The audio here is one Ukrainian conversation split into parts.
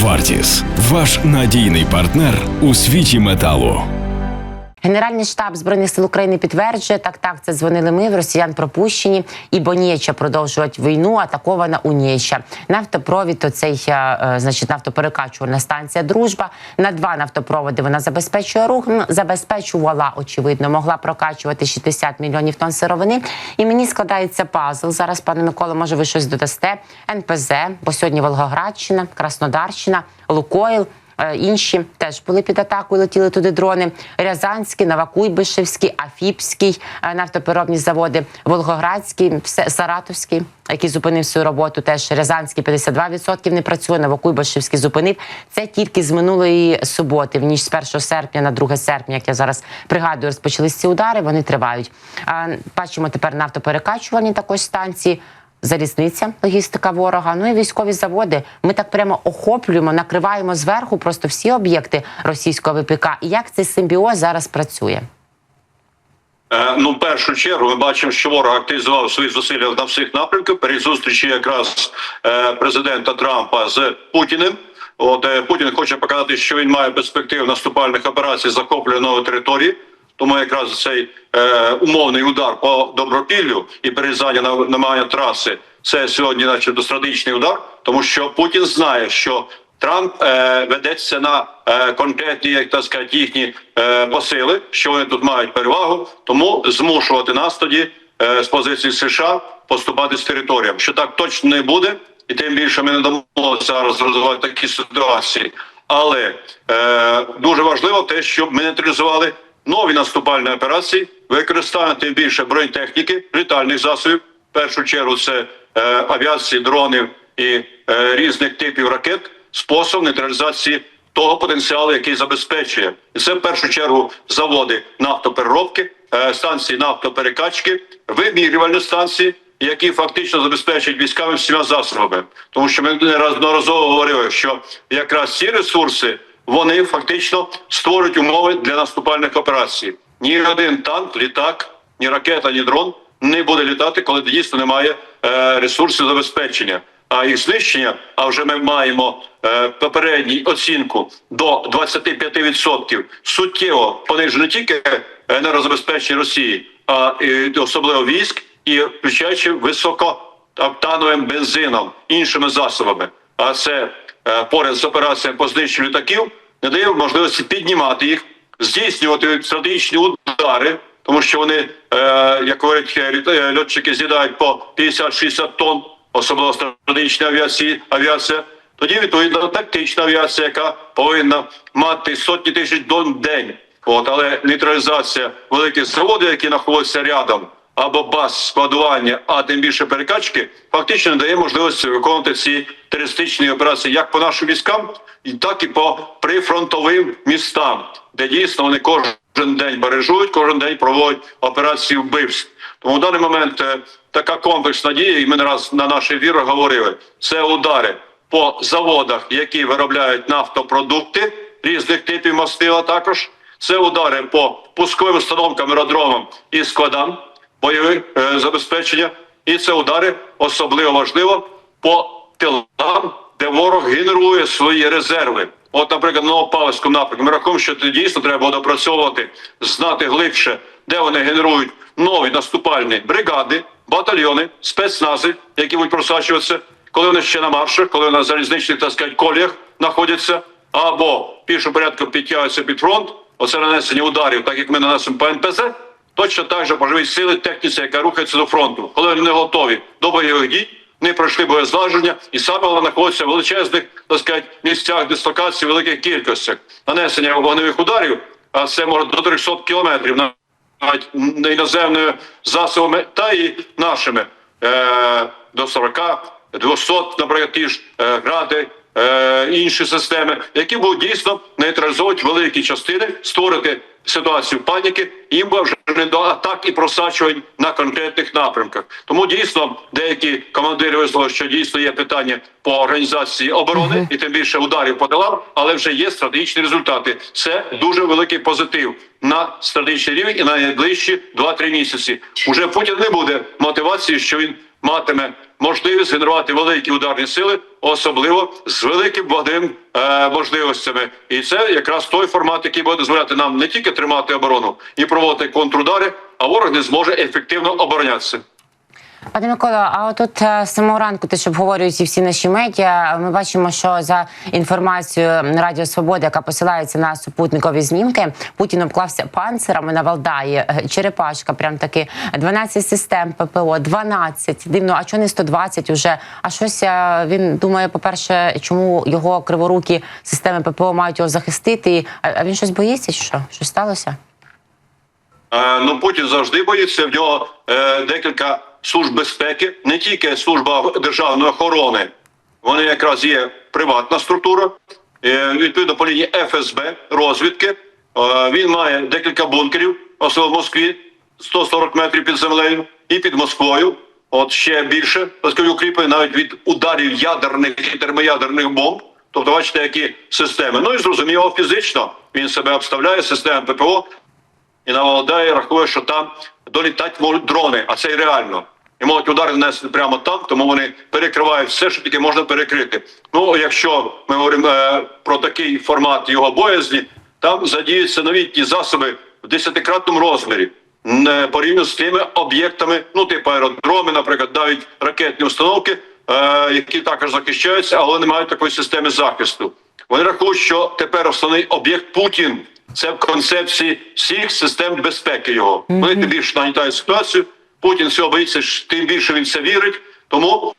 Вартіс ваш надійний партнер у світі металу. Генеральний штаб збройних сил України підтверджує, так так це дзвонили ми в росіян пропущені, і Бонєча продовжують війну. Атакована Унєча. Нафтопровід оцей, е, е, значить, нафтоперекачувальна станція Дружба. На два нафтопроводи вона забезпечує рух. Забезпечувала, очевидно, могла прокачувати 60 мільйонів тонн сировини. І мені складається пазл. Зараз, пане Миколо, може, ви щось додасте. НПЗ, бо сьогодні Волгоградщина, Краснодарщина, Лукойл. Е, Інші теж були під атакою, летіли туди дрони. Рязанський, Новокуйбишевський, Афіпський е, нафтопереробні заводи, Волгоградський, все- Саратовський, який зупинив свою роботу. Теж Рязанський 52% не працює. Новокуйбишевський зупинив. Це тільки з минулої суботи, в ніч з 1 серпня на 2 серпня, як я зараз пригадую, розпочались ці удари. Вони тривають. Бачимо тепер нафтоперекачувальні також станції. Залізниця, логістика ворога, ну і військові заводи. Ми так прямо охоплюємо, накриваємо зверху просто всі об'єкти російського ВПК. І як цей симбіоз зараз працює? Е, Ну, в першу чергу, ми бачимо, що ворог активізував свої зусилля на всіх напрямках. Перед зустрічі якраз е, президента Трампа з Путіним. От е, Путін хоче показати, що він має перспективу наступальних операцій захоплює нові території. Тому якраз цей е, умовний удар по добропіллю і перерізання на намагання траси це сьогодні, наче стратегічний удар, тому що Путін знає, що Трамп е, ведеться на е, конкретні, як так сказати, їхні е, посили, що вони тут мають перевагу, тому змушувати нас тоді е, з позиції США поступати з територіям. Що так точно не буде, і тим більше ми не дамо зараз розвивати такі ситуації. Але е, дуже важливо те, щоб ми нейтралізували нові наступальні операції, використання тим більше бронетехніки, літальних засобів. В першу чергу це е, авіації, дронів і е, різних типів ракет, спосіб нейтралізації того потенціалу, який забезпечує, і це в першу чергу заводи нафтопереробки, е, станції нафтоперекачки, вимірювальні станції, які фактично забезпечують військами всіма засобами, тому що ми неодноразово говорили, що якраз ці ресурси вони фактично створюють умови для наступальних операцій. Ні один танк, літак, ні ракета, ні дрон не буде літати, коли дійсно немає е, ресурсів забезпечення. А їх знищення, а вже ми маємо е, попередню оцінку до 25% суттєво понижено не тільки енергозабезпечення Росії, а і особливо військ, і включаючи високооктановим бензином, іншими засобами. А це е, поряд з операціями по знищенню літаків не дає можливості піднімати їх, здійснювати стратегічні удари, тому що вони, е, як говорять е, льотчики, з'їдають по 50-60 тонн, особливо стратегічна авіація, авіація. Тоді відповідно тактична авіація, яка повинна мати сотні тисяч тонн в день. От, але нейтралізація великих заводів, які знаходяться рядом, або баз складування, а тим більше перекачки, фактично дає можливості виконувати ці терористичні операції як по нашим військам, так і по прифронтовим містам, де дійсно вони кожен день бережуть, кожен день проводять операції вбивств. Тому в даний момент е, така комплексна дія, і ми не раз на нашій вірі говорили, це удари по заводах, які виробляють нафтопродукти різних типів мастила також. Це удари по пусковим установкам, аеродромам і складам бойових е, забезпечення. І це удари особливо важливо по тилам, де ворог генерує свої резерви. От, наприклад, на Новопавлівському напрямку ми рахуємо, що дійсно треба допрацьовувати, знати глибше, де вони генерують нові наступальні бригади, батальйони, спецнази, які будуть просачуватися, коли вони ще на маршах, коли вони на залізничних так сказати, коліях знаходяться, або пішому порядку підтягуються під фронт. Оце нанесення ударів, так як ми нанесемо по НПЗ, точно так же можливі сили техніці, яка рухається до фронту, коли вони не готові до бойових дій, не пройшли боєзлаження, і саме вони знаходяться в величезних так сказати, місцях дислокації, великих кількостях. Нанесення вогневих ударів, а це може до 300 кілометрів навіть іноземними засобами та і нашими. Е, до 40, 200, наприклад, ті ж е, гради, е, інші системи, які будуть дійсно нейтралізовувати великі частини, створити ситуацію паніки, їм буде вже не до атак і просачувань на конкретних напрямках. Тому дійсно деякі командири висловили, що дійсно є питання по організації оборони і тим більше ударів по тилам, але вже є стратегічні результати. Це дуже великий позитив на стратегічний рівень і на найближчі 2-3 місяці. Уже Путін не буде мотивації, що він матиме можливість генерувати великі ударні сили, особливо з великим вогнем е, можливостями. І це якраз той формат, який буде дозволяти нам не тільки тримати оборону і проводити контрудари, а ворог не зможе ефективно оборонятися. Пане Миколо, а отут е, з самого ранку, те, що обговорюють і всі наші медіа, ми бачимо, що за інформацією Радіо Свобода, яка посилається на супутникові знімки, Путін обклався панцирами на Валдаї, Е, черепашка, прям таки 12 систем ППО, 12. Дивно, а чого не 120 уже? А щось е, він думає, по-перше, чому його криворукі системи ППО мають його захистити? А він щось боїться, чи що? Що сталося? Е, ну Путін завжди боїться. В нього е, декілька служб безпеки, не тільки служба державної охорони, вони якраз є приватна структура. Е, відповідно по лінії ФСБ, розвідки. Е, він має декілька бункерів, особливо в Москві, 140 метрів під землею, і під Москвою. От ще більше, оскільки укріплені навіть від ударів ядерних і термоядерних бомб. Тобто, бачите, які системи. Ну і зрозуміло, фізично він себе обставляє системою ППО і на Володарі рахує, що там долітати можуть дрони, а це і реально. І можуть удари нанести прямо там, тому вони перекривають все, що тільки можна перекрити. Ну, якщо ми говоримо е, про такий формат його боязні, там задіються новітні засоби в десятикратному розмірі. Не порівняно з тими об'єктами, ну типу аеродроми, наприклад, навіть ракетні установки, е, які також захищаються, але не мають такої системи захисту. Вони рахують, що тепер основний об'єкт Путін це в концепції всіх систем безпеки його. Вони тим більше нагнітають ситуацію. Путін цього боїться, тим більше він це вірить. Тому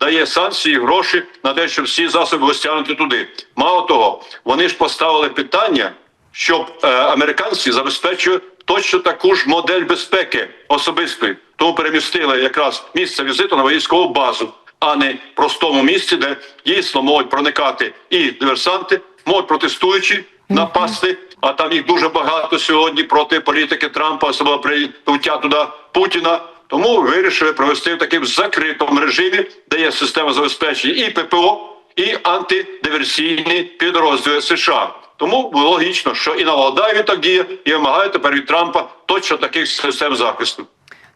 дає санкції, гроші на те, щоб всі засоби були стягнуті туди. Мало того, вони ж поставили питання, щоб е, американці забезпечили точно таку ж модель безпеки особистої. Тому перемістили якраз місце візиту на військову базу, а не простому місці, де дійсно можуть проникати і диверсанти, можуть протестуючі напасти. А там їх дуже багато сьогодні проти політики Трампа, особливо прийняття туди Путіна. Тому вирішили провести в такому закритому режимі, де є система забезпечення і ППО, і антидиверсійні підрозділи США. Тому було логічно, що і на Валдаєві так діє, і вимагає тепер від Трампа точно таких систем захисту.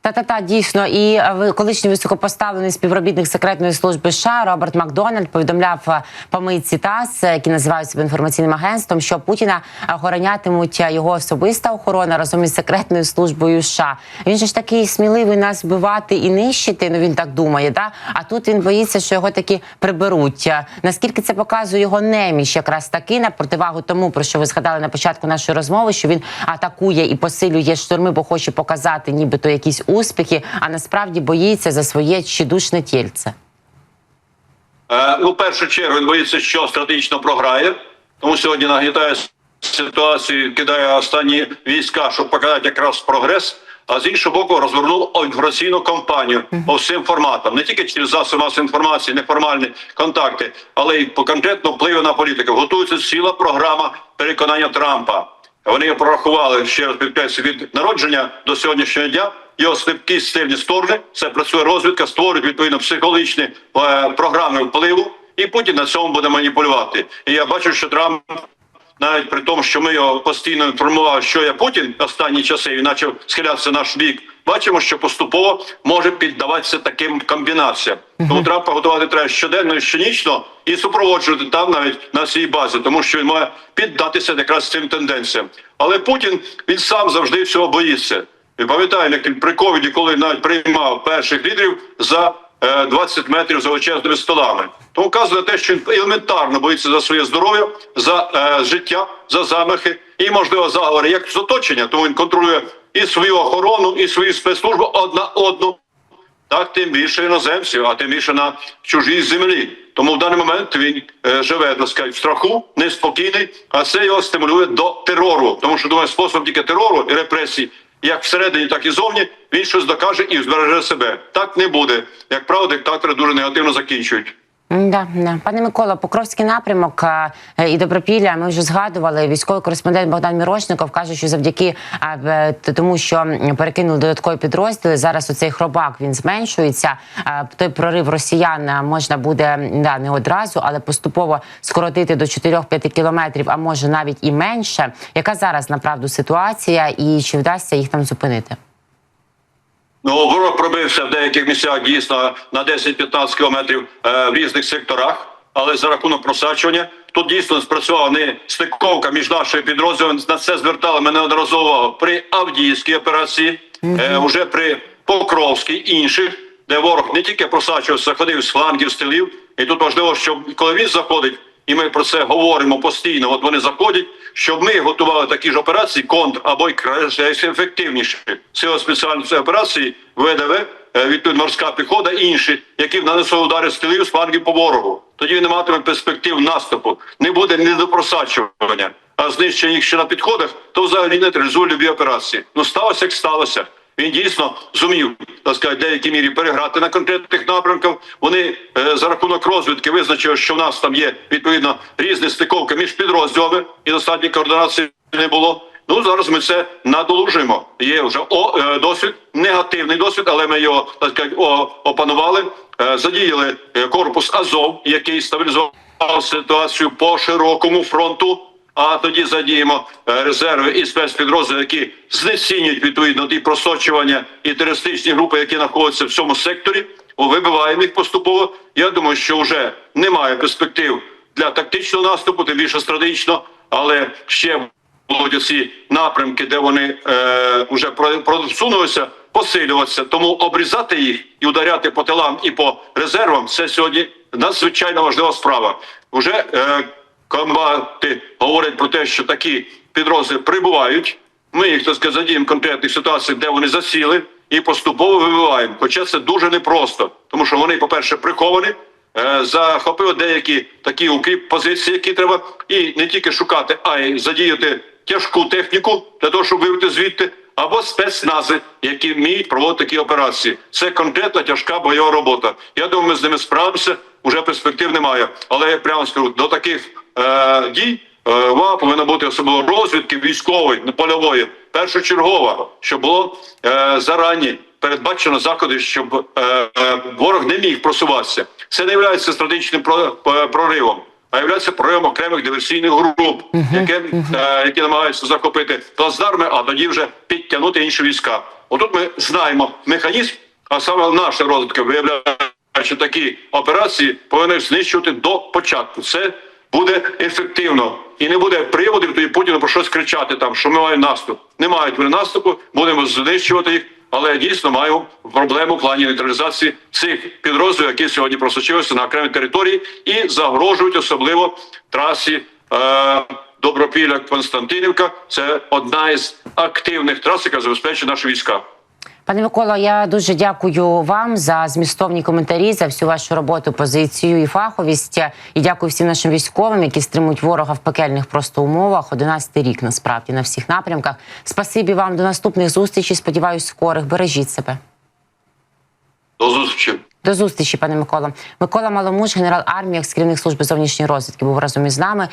Та та та дійсно, і е, колишній високопоставлений співробітник секретної служби США Роберт Макдональд повідомляв е, помийці ТАСС, е, які називають себе інформаційним агентством, що Путіна охоронятимуть його особиста охорона разом із секретною службою США. Він же ж такий сміливий нас вбивати і нищити. Ну він так думає. Да? А тут він боїться, що його таки приберуть. Наскільки це показує його неміч, якраз таки на противагу тому, про що ви згадали на початку нашої розмови, що він атакує і посилює штурми, бо хоче показати, нібито якісь успіхи, а насправді боїться за своє чідушне тільце. Е, ну, в першу чергу він боїться, що стратегічно програє, тому сьогодні нагнітає ситуацію, кидає останні війська, щоб показати якраз прогрес. А з іншого боку, розвернув інформаційну кампанію по всім форматам, не тільки через засоби масової інформації, неформальні контакти, але й по конкретно впливу на політику. Готується ціла програма переконання Трампа. Вони прорахували ще раз підкреслю, від народження до сьогоднішнього дня. Його слабкі сильні сторони. Це працює розвідка, створюють відповідно психологічні е, програми впливу, і Путін на цьому буде маніпулювати. І я бачу, що Трамп навіть при тому, що ми його постійно інформували, що є Путін останні часи, і почав схилятися наш бік. Бачимо, що поступово може піддаватися таким комбінаціям. Тому Трампа готувати треба щоденно і щонічно і супроводжувати там навіть на цій базі, тому що він має піддатися якраз цим тенденціям. Але Путін він сам завжди всього боїться. І пам'ятаю, як при ковіді, коли навіть приймав перших лідерів за е, 20 метрів за величезними столами. Тому вказує те, що він елементарно боїться за своє здоров'я, за е, життя, за замахи і, можливо, заговори як з оточення. Тому він контролює і свою охорону, і свою спецслужбу одна одну. Так, тим більше іноземців, а тим більше на чужій землі. Тому в даний момент він е, живе так сказати, в страху, неспокійний, а це його стимулює до терору. Тому що думаю, спосіб тільки терору і репресій, як всередині, так і зовні, він щось докаже і збереже себе. Так не буде. Як правило, диктатори дуже негативно закінчують. Да, да. Пане Микола, Покровський напрямок е, і Добропілля. Ми вже згадували. Військовий кореспондент Богдан Мірошников каже, що завдяки е, тому, що перекинули додаткові підрозділи. Зараз оцей хробак він зменшується. Той прорив росіян можна буде да, не одразу, але поступово скоротити до 4-5 кілометрів, а може навіть і менше. Яка зараз направду ситуація, і чи вдасться їх там зупинити? Ну, ворог пробився в деяких місцях дійсно на 10-15 кілометрів е, в різних секторах, але за рахунок просачування тут дійсно спрацювала не стиковка між нашими підрозділами. На це звертали ми неодноразово при Авдіївській операції, е, уже при Покровській інших, де ворог не тільки просачувався, ходив з флангів, з тилів. І тут важливо, щоб коли він заходить, і ми про це говоримо постійно. От вони заходять, щоб ми готували такі ж операції, контр або й ефективніші сили спеціальної операції, ВДВ, е, відповідь морська піхота інші, які нанесли удари з тилів з флангів по ворогу. Тоді не матиме перспектив наступу, не буде недопросачування, а знищення їх ще на підходах, то взагалі не реалізує любі операції. Ну сталося, як сталося. Він дійсно зумів так сказати, в деякій мірі переграти на конкретних напрямках. Вони е, за рахунок розвідки визначили, що в нас там є відповідно різні стиковки між підрозділами і достатньої координації не було. Ну зараз ми це надолужуємо. Є вже о, е, досвід, негативний досвід, але ми його так сказати, опанували. Е, задіяли корпус Азов, який стабілізував ситуацію по широкому фронту. А тоді задіємо е, резерви і спецпідрозділи, які знецінюють відповідно ті просочування і терористичні групи, які знаходяться в цьому секторі. Вибиваємо їх поступово. Я думаю, що вже немає перспектив для тактичного наступу, тим більше стратегічно, але ще будуть ці напрямки, де вони е, вже просунулися, посилюватися. Тому обрізати їх і ударяти по тилам і по резервам це сьогодні надзвичайно важлива справа. Уже е, комбати говорять про те, що такі підрозділи прибувають. Ми їх так сказати, задіємо конкретних ситуаціях, де вони засіли, і поступово вибиваємо. Хоча це дуже непросто, тому що вони, по-перше, приховані, е, захопили деякі такі укріп позиції, які треба і не тільки шукати, а й задіяти тяжку техніку для того, щоб вивити звідти, або спецнази, які вміють проводити такі операції. Це конкретна тяжка бойова робота. Я думаю, ми з ними справимося. Уже перспектив немає. Але я прямо скажу, до таких е, дій е, повинна бути особливо розвідки військової, не польової, першочергова, щоб було е, зарані передбачено заходи, щоб е, е, ворог не міг просуватися. Це не є стратегічним е, проривом. А являється проявом окремих диверсійних груп, які, е, які намагаються захопити плацдарми, а тоді вже підтягнути інші війська. Отут ми знаємо механізм, а саме наша розвідка виявляє, що такі операції повинні знищувати до початку. Це буде ефективно і не буде приводів тоді Путіну про щось кричати там, що ми маємо наступ. Не мають вони наступу, будемо знищувати їх. Але дійсно маємо проблему в плані нейтралізації цих підрозділів, які сьогодні просочилися на окремі території і загрожують особливо трасі е, Добропілля Константинівка. Це одна із активних трас, яка забезпечує наші війська. Пане Миколо, я дуже дякую вам за змістовні коментарі, за всю вашу роботу, позицію і фаховість. І дякую всім нашим військовим, які стримують ворога в пекельних просто умовах. 11 рік насправді на всіх напрямках. Спасибі вам до наступних зустрічей. Сподіваюсь, скорих. Бережіть себе. До зустрічі. До зустрічі, пане Микола. Микола Маломуш, генерал армії, екс керівник служби зовнішньої розвідки, був разом із нами.